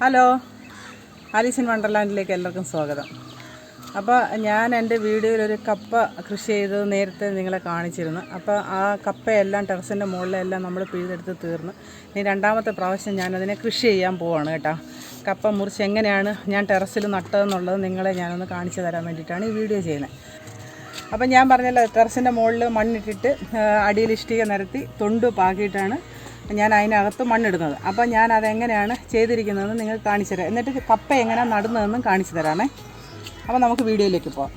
Hello. Alice in വണ്ടർലാൻഡിലേക്ക് എല്ലാവർക്കും സ്വാഗതം. അപ്പോൾ ഞാൻ എന്റെ വീഡിയോയിൽ ഒരു കപ്പ കൃഷി ചെയ്തത് നേരത്തെ നിങ്ങളെ കാണിച്ചിരുന്നു. അപ്പോൾ ആ കപ്പയെല്ലാം ടെറസിന്റെ മുകളിലെല്ലാം നമ്മൾ പിഴുതെടുത്ത് തീർന്ന്. ഇനി രണ്ടാമത്തെ പ്രാവശ്യം ഞാനതിനെ കൃഷി ചെയ്യാൻ പോവാണ് കേട്ടോ. കപ്പ മുറിച്ച് എങ്ങനെയാണ് ഞാൻ ടെറസിൽ നട്ടതെന്നുള്ളത് നിങ്ങളെ ഞാനൊന്ന് കാണിച്ചു തരാൻ വേണ്ടിയിട്ടാണ് ഈ വീഡിയോ ചെയ്യുന്നത്. അപ്പം ഞാൻ പറഞ്ഞല്ലോ ടെറസിന്റെ മുകളിൽ മണ്ണിട്ടിട്ട് അടിയിൽ ഇഷ്ടിക നിരത്തി തൊണ്ട് പാകിയിട്ടാണ് ഞാൻ അതിനകത്ത് മണ്ണിടുന്നത്. അപ്പോൾ ഞാൻ അതെങ്ങനെയാണ് ചെയ്തിരിക്കുന്നതെന്ന് നിങ്ങൾക്ക് കാണിച്ചു തരാം. എന്നിട്ട് കപ്പ എങ്ങനെയാണ് നടുന്നതെന്നും കാണിച്ചു തരാമേ. അപ്പോൾ നമുക്ക് വീഡിയോയിലേക്ക് പോവാം.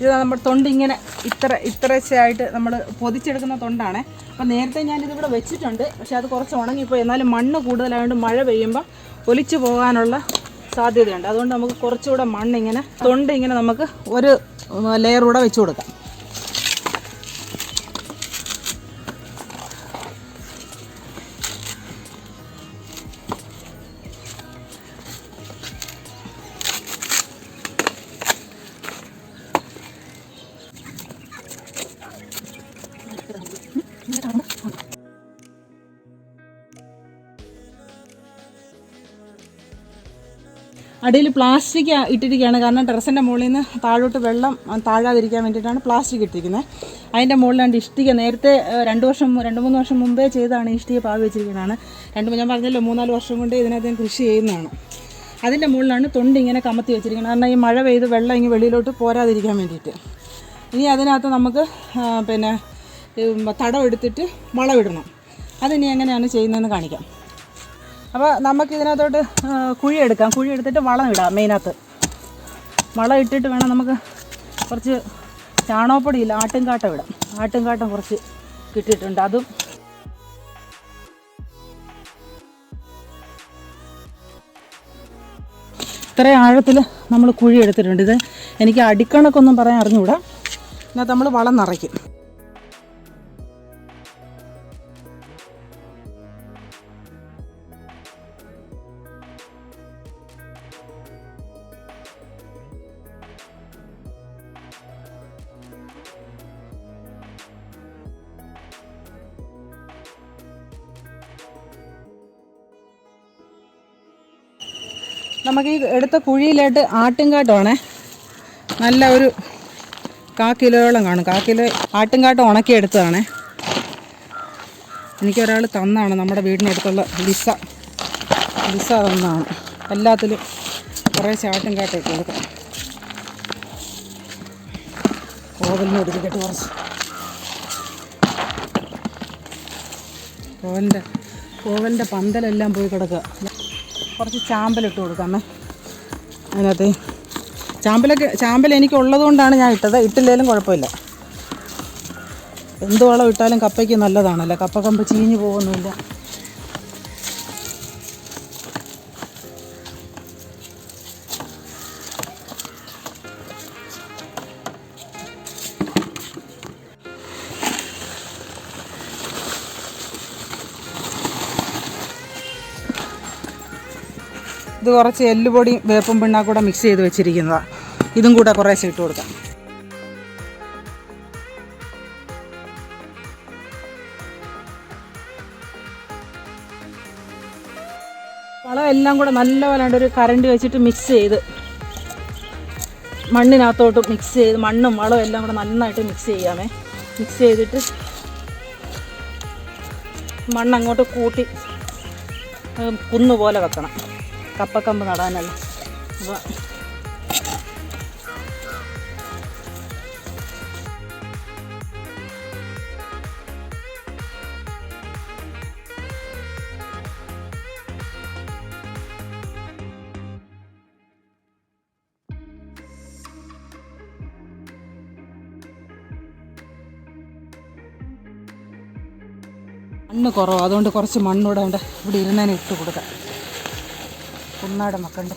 ഇത് നമ്മുടെ തൊണ്ട് ഇങ്ങനെ ഇത്ര ഇത്രച്ചായിട്ട് നമ്മൾ പൊതിച്ചെടുക്കുന്ന തൊണ്ടാണ്. അപ്പോൾ നേരത്തെ ഞാനിതിവിടെ വെച്ചിട്ടുണ്ട്. പക്ഷേ അത് കുറച്ച് ഉണങ്ങിപ്പോയി. എന്നാലും മണ്ണ് കൂടുതലായതുകൊണ്ട് മഴ പെയ്യുമ്പോൾ ഒലിച്ചു പോകാനുള്ള സാധ്യതയുണ്ട്. അതുകൊണ്ട് നമുക്ക് കുറച്ചുകൂടെ മണ്ണിങ്ങനെ തൊണ്ട് ഇങ്ങനെ നമുക്ക് ഒരു ലെയർ കൂടെ വെച്ച് കൊടുക്കാം. അടിയിൽ പ്ലാസ്റ്റിക് ഇട്ടിരിക്കുകയാണ്. കാരണം ടെറസിന്റെ മുകളിൽ നിന്ന് താഴോട്ട് വെള്ളം താഴാതിരിക്കാൻ വേണ്ടിയിട്ടാണ് പ്ലാസ്റ്റിക് ഇട്ടിരിക്കുന്നത്. അതിന്റെ മുകളിലാണ് ഇഷ്ടിക നേരത്തെ രണ്ട് വർഷം രണ്ട് മൂന്ന് വർഷം മുമ്പേ ചെയ്താണ് ഇഷ്ടിക പാവി വെച്ചിരിക്കുന്നതാണ്. രണ്ട് ഞാൻ പറഞ്ഞല്ലോ മൂന്നാൽ വർഷം കൊണ്ട് ഇതിനകത്ത് കൃഷി ചെയ്യുന്നതാണ്. അതിന്റെ മുകളിലാണ് തൊണ്ട് ഇങ്ങനെ കമത്തി വെച്ചിരിക്കുന്നത്. കാരണം ഈ മഴ പെയ്ത് വെള്ളം ഇങ്ങനെ വെളിയിലോട്ട് പോരാതിരിക്കാൻ വേണ്ടിയിട്ട്. ഇനി അതിനകത്ത് നമുക്ക് പിന്നെ തടം എടുത്തിട്ട് വളമിടണം അതിനി എങ്ങനെയാണ് ചെയ്യുന്നതെന്ന് കാണിക്കാം. അപ്പോൾ നമുക്ക് ഇതിനകത്തോട്ട് കുഴി എടുക്കാം. കുഴി എടുത്തിട്ട് വളം ഇടാം മെയിനകത്ത്. വളം ഇട്ടിട്ട് വേണം നമുക്ക് കുറച്ച് ചാണകപ്പൊടിയില്ല ആട്ടുംകാട്ടം ഇടാം. ആട്ടുംകാട്ടം കുറച്ച് കിട്ടിയിട്ടുണ്ട് അതും ഇത്രയും ആഴത്തിൽ നമ്മൾ കുഴി എടുത്തിട്ടുണ്ട്. ഇത് എനിക്ക് അടിക്കണക്കൊന്നും പറയാൻ അറിഞ്ഞുകൂടാ. ഇതിനകത്ത് നമ്മൾ വളം നിറയ്ക്കും. നമുക്ക് ഈ എടുത്ത കുഴിയിലായിട്ട് ആട്ടുംകാട്ടമാണേ നല്ല ഒരു കാ കിലോയോളം കാണും. കാ കിലോ ആട്ടുംകാട്ടം ഉണക്കി എടുത്തതാണേ എനിക്കൊരാൾ തന്നാണ് നമ്മുടെ വീടിനടുത്തുള്ള ലിസ. ലിസ തന്നാണ്. എല്ലാത്തിലും കുറേ ചാട്ടുംകാട്ടം ഇട്ട് കൊടുക്കാം. കോവലിന് എടുത്തിട്ട് കുറച്ച്. കോവലിന്റെ കോവലിന്റെ പന്തലെല്ലാം പോയി കിടക്കുക. കുറച്ച് ചാമ്പലിട്ട് കൊടുക്കാമേ. അതിനകത്ത് ചാമ്പലൊക്കെ ചാമ്പൽ എനിക്ക് ഉള്ളതുകൊണ്ടാണ് ഞാൻ ഇട്ടത്. ഇട്ടില്ലേലും കുഴപ്പമില്ല. എന്ത് വളം ഇട്ടാലും കപ്പയ്ക്ക് നല്ലതാണല്ലോ? കപ്പ കമ്പ് ചീഞ്ഞു പോകുന്നില്ല. ഇത് കുറച്ച് എല്ലുപൊടിയും വേപ്പും പിണ്ണാ കൂടെ മിക്സ് ചെയ്ത് വെച്ചിരിക്കുന്നതാണ് ഇതും കൂടെ കുറേശ്ശെ ഇട്ട് കൊടുക്കാം. വളം എല്ലാം കൂടെ നല്ലപോലെ ഒരു കരണ്ട് വെച്ചിട്ട് മിക്സ് ചെയ്ത് മണ്ണിനകത്തോട്ട് മിക്സ് ചെയ്ത് മണ്ണും വളവും എല്ലാം കൂടെ നന്നായിട്ട് മിക്സ് ചെയ്യാമേ. മിക്സ് ചെയ്തിട്ട് മണ്ണങ്ങോട്ട് കൂട്ടി കുന്നുപോലെ കുന്ന് പോലെ വെക്കണം. കപ്പക്കമ്പ് നടാനല്ല? അപ്പോൾ മണ്ണ് കുറവ്. അതുകൊണ്ട് കുറച്ച് മണ്ണൂടെ ഉണ്ട് ഇവിടെ ഇരുന്നതിന് ഇട്ട് കൊടുക്കാം. കുന്നാട് മക്കണ്ട്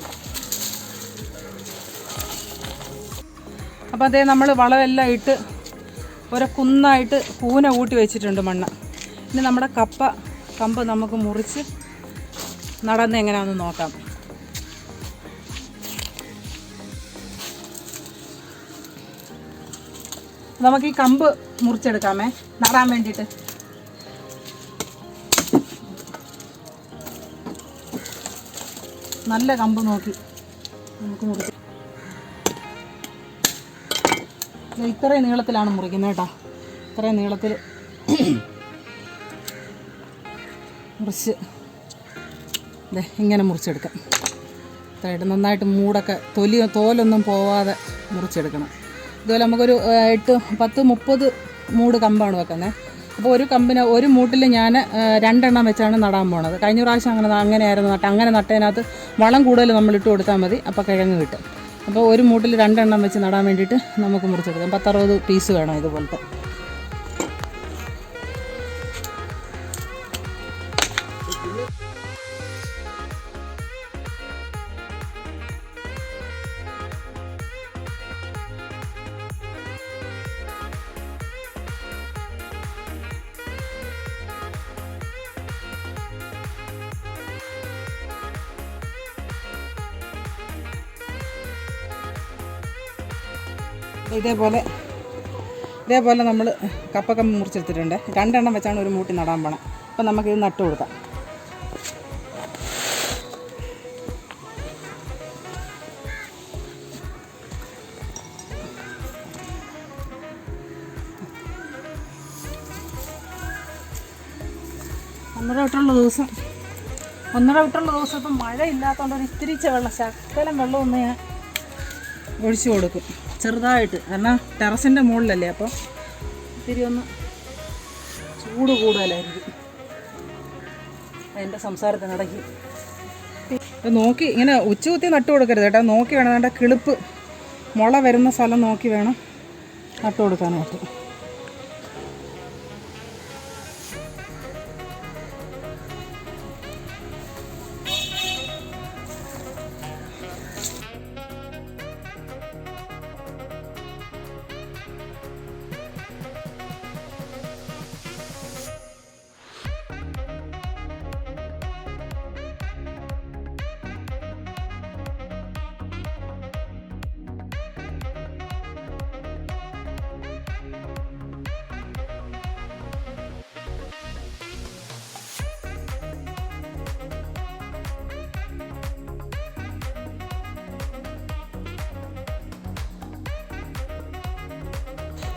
അപ്പോൾ അതേ നമ്മൾ വളമെല്ലാം ഇട്ട് ഒരു കുന്നായിട്ട് കൂന കൂട്ടി വെച്ചിട്ടുണ്ട് മണ്ണ്. ഇനി നമ്മുടെ കപ്പ കമ്പ് നമുക്ക് മുറിച്ച് നടന്ന് എങ്ങനെയാണെന്ന് നോക്കാം. നമുക്ക് ഈ കമ്പ് മുറിച്ചെടുക്കാമേ. നടാൻ വേണ്ടിയിട്ട്. നല്ല കമ്പ് നോക്കി. നമുക്ക് മുറിക്കാം ഇത്രയും നീളത്തിലാണ് മുറിക്കുന്നത് കേട്ടോ. ഇത്രയും നീളത്തിൽ മുറിച്ച് ദേ ഇങ്ങനെ മുറിച്ചെടുക്കാം. ഇത്രയായിട്ട് നന്നായിട്ട് മൂടൊക്കെ തൊലി തോലൊന്നും പോവാതെ മുറിച്ചെടുക്കണം. ഇതുപോലെ നമുക്കൊരു എട്ട് പത്ത് മുപ്പത് മൂട് കമ്പാണ് വെക്കുന്നത്. അപ്പോൾ ഒരു കമ്പിന് ഒരു മൂട്ടിൽ ഞാൻ രണ്ടെണ്ണം വെച്ചാണ് നടാൻ പോണത്. കഴിഞ്ഞ പ്രാവശ്യം അങ്ങനെ അങ്ങനെയായിരുന്നു നട്ട അങ്ങനെ നട്ടതിനകത്ത് വളം കൂടുതൽ നമ്മൾ ഇട്ട് കൊടുത്താൽ മതി. അപ്പോൾ കിഴങ്ങ് കിട്ടും. അപ്പോൾ ഒരു മൂട്ടിൽ രണ്ടെണ്ണം വെച്ച് നടാൻ വേണ്ടിയിട്ട് നമുക്ക് മുറിച്ചെടുക്കാം. പത്തറുപത് പീസ് വേണം ഇതുപോലത്തെ. ഇതേപോലെ ഇതേപോലെ നമ്മൾ കപ്പക്കമ്പ് മുറിച്ചെടുത്തിട്ടുണ്ട്. രണ്ടെണ്ണം വെച്ചാണ് ഒരു മൂട്ടി നടാൻ പോണം. അപ്പം നമുക്കിത് നട്ടു കൊടുക്കാം. ഒന്നര വിട്ടുള്ള ദിവസം. ഒന്നര വിട്ടുള്ള ദിവസം ഇപ്പം മഴ ഇല്ലാത്തതുകൊണ്ട് ഒരു ഇത്തിരി വെള്ളം ശക്കലം വെള്ളം ഒന്ന് ഞാൻ ഒഴിച്ചു കൊടുക്കും. ചെറുതായിട്ട്. കാരണം ടെറസിന്റെ മുകളിലല്ലേ അപ്പോൾ ഇത്തിരി ഒന്ന് ചൂട് കൂടുതലായിരിക്കും. എന്റെ സംസാരത്തിനിടയ്ക്ക് നോക്കി ഇങ്ങനെ ഉച്ചകുത്തി നട്ടു കൊടുക്കരുത് കേട്ടോ. നോക്കി വേണം വേണ്ട കിളിപ്പ് മുള വരുന്ന സ്ഥലം നോക്കി വേണം നട്ടു കൊടുക്കാനായിട്ട്.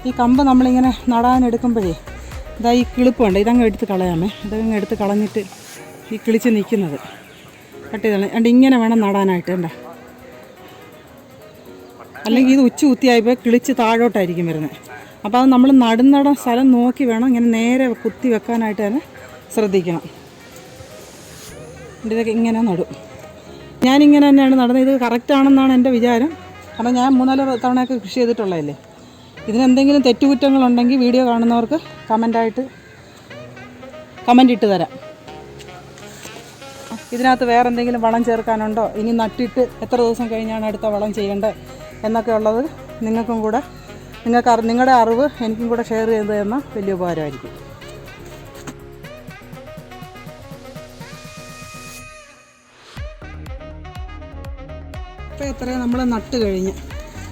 ഈ കമ്പ് നമ്മളിങ്ങനെ നടാനെടുക്കുമ്പോഴേ ഇതാ ഈ കിളിപ്പുണ്ട് ഇതങ്ങ് എടുത്ത് കളയാമേ. ഇതങ്ങ് എടുത്ത് കളഞ്ഞിട്ട് ഈ കിളിച്ച് നിൽക്കുന്നത്. കട്ട് ചെയ്തോളാം അണ്ട് ഇങ്ങനെ വേണം നടാനായിട്ട് എന്താ അല്ലെങ്കിൽ ഇത് ഉച്ച കുത്തിയായപ്പോൾ കിളിച്ച് താഴോട്ടായിരിക്കും വരുന്നത്. അപ്പോൾ അത് നമ്മൾ നടുന്നട സ്ഥലം നോക്കി വേണം ഇങ്ങനെ നേരെ കുത്തി വെക്കാനായിട്ട് തന്നെ ശ്രദ്ധിക്കണം. ഇതൊക്കെ ഇങ്ങനെ നടും. ഞാനിങ്ങനെ തന്നെയാണ് നടന്നത്. ഇത് കറക്റ്റാണെന്നാണ് എന്റെ വിചാരം. കാരണം ഞാൻ മൂന്നാൽ തവണയൊക്കെ കൃഷി ചെയ്തിട്ടുള്ളതല്ലേ? ഇതിനെന്തെങ്കിലും തെറ്റുകുറ്റങ്ങളുണ്ടെങ്കിൽ വീഡിയോ കാണുന്നവർക്ക് കമന്റായിട്ട് കമന്റ് ഇട്ട് തരാം. ഇതിനകത്ത് വേറെ എന്തെങ്കിലും വളം ചേർക്കാനുണ്ടോ? ഇനി നട്ടിട്ട് എത്ര ദിവസം കഴിഞ്ഞാണ് അടുത്ത വളം ചെയ്യേണ്ടത് എന്നൊക്കെ ഉള്ളത് നിങ്ങൾക്കും കൂടെ നിങ്ങൾക്ക് നിങ്ങളുടെ അറിവ് എനിക്കും കൂടെ ഷെയർ ചെയ്ത് തന്നാൽ വലിയ ഉപകാരമായിരിക്കും. ഇപ്പോൾ എത്രയാണ് നമ്മൾ നട്ട് കഴിഞ്ഞ്.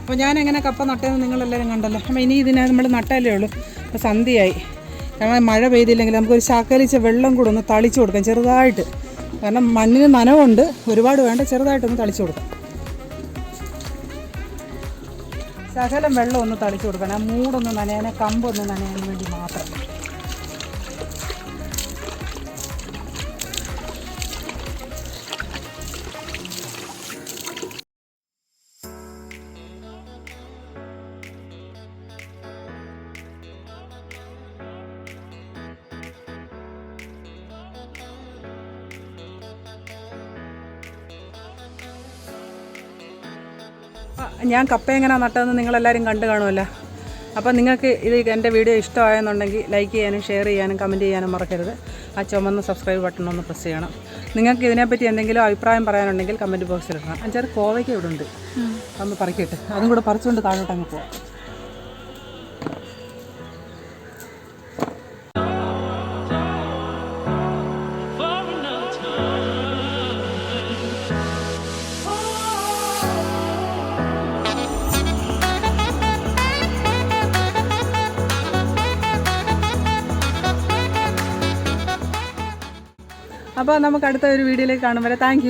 അപ്പോൾ ഞാൻ എങ്ങനെ കപ്പ നട്ടതെന്ന് നിങ്ങളെല്ലാവരും കണ്ടല്ലോ. അപ്പം ഇനി ഇതിനെ നമ്മൾ നട്ടല്ലേ ഉള്ളൂ. അപ്പോൾ സന്ധ്യയായി. കാരണം മഴ പെയ്തില്ലെങ്കിൽ നമുക്കൊരു ശാക്കലിച്ച വെള്ളം കൂടെ ഒന്ന് തളിച്ചു കൊടുക്കാം ചെറുതായിട്ട്. കാരണം മണ്ണിന് നനവുണ്ട്. ഒരുപാട് വേണ്ട ചെറുതായിട്ടൊന്ന് തളിച്ചു കൊടുക്കാം. ശകലം വെള്ളം ഒന്ന് തളിച്ചു കൊടുക്കണം. ആ മൂടൊന്ന് നനയാനെ കമ്പൊന്ന് നനയാൻ വേണ്ടി മാത്രം. ഞാൻ കപ്പ എങ്ങനെ നട്ടതെന്ന് നിങ്ങളെല്ലാവരും കണ്ടു കാണുമല്ലോ. അപ്പോൾ നിങ്ങൾക്ക് ഇത് എന്റെ വീഡിയോ ഇഷ്ടമായെന്നുണ്ടെങ്കിൽ ലൈക്ക് ചെയ്യാനും ഷെയർ ചെയ്യാനും കമന്റ് ചെയ്യാനും മറക്കരുത്. ആ ചുമന്ന സബ്സ്ക്രൈബ് ബട്ടൺ ഒന്ന് പ്രസ് ചെയ്യണം. നിങ്ങൾക്ക് ഇതിനെപ്പറ്റി എന്തെങ്കിലും അഭിപ്രായം പറയാനുണ്ടെങ്കിൽ കമന്റ് ബോക്സിൽ ഇടണം. അഞ്ചാറ് കോവയ്ക്ക് ഇവിടെ ഉണ്ട്. അന്ന് പറിക്കട്ടെ. അതും കൂടെ പറിച്ചുകൊണ്ട് താഴോട്ട് അങ്ങ് പോവാം. അപ്പോൾ നമുക്ക് അടുത്ത ഒരു വീഡിയോയിലേക്ക് കാണും വരെ. താങ്ക്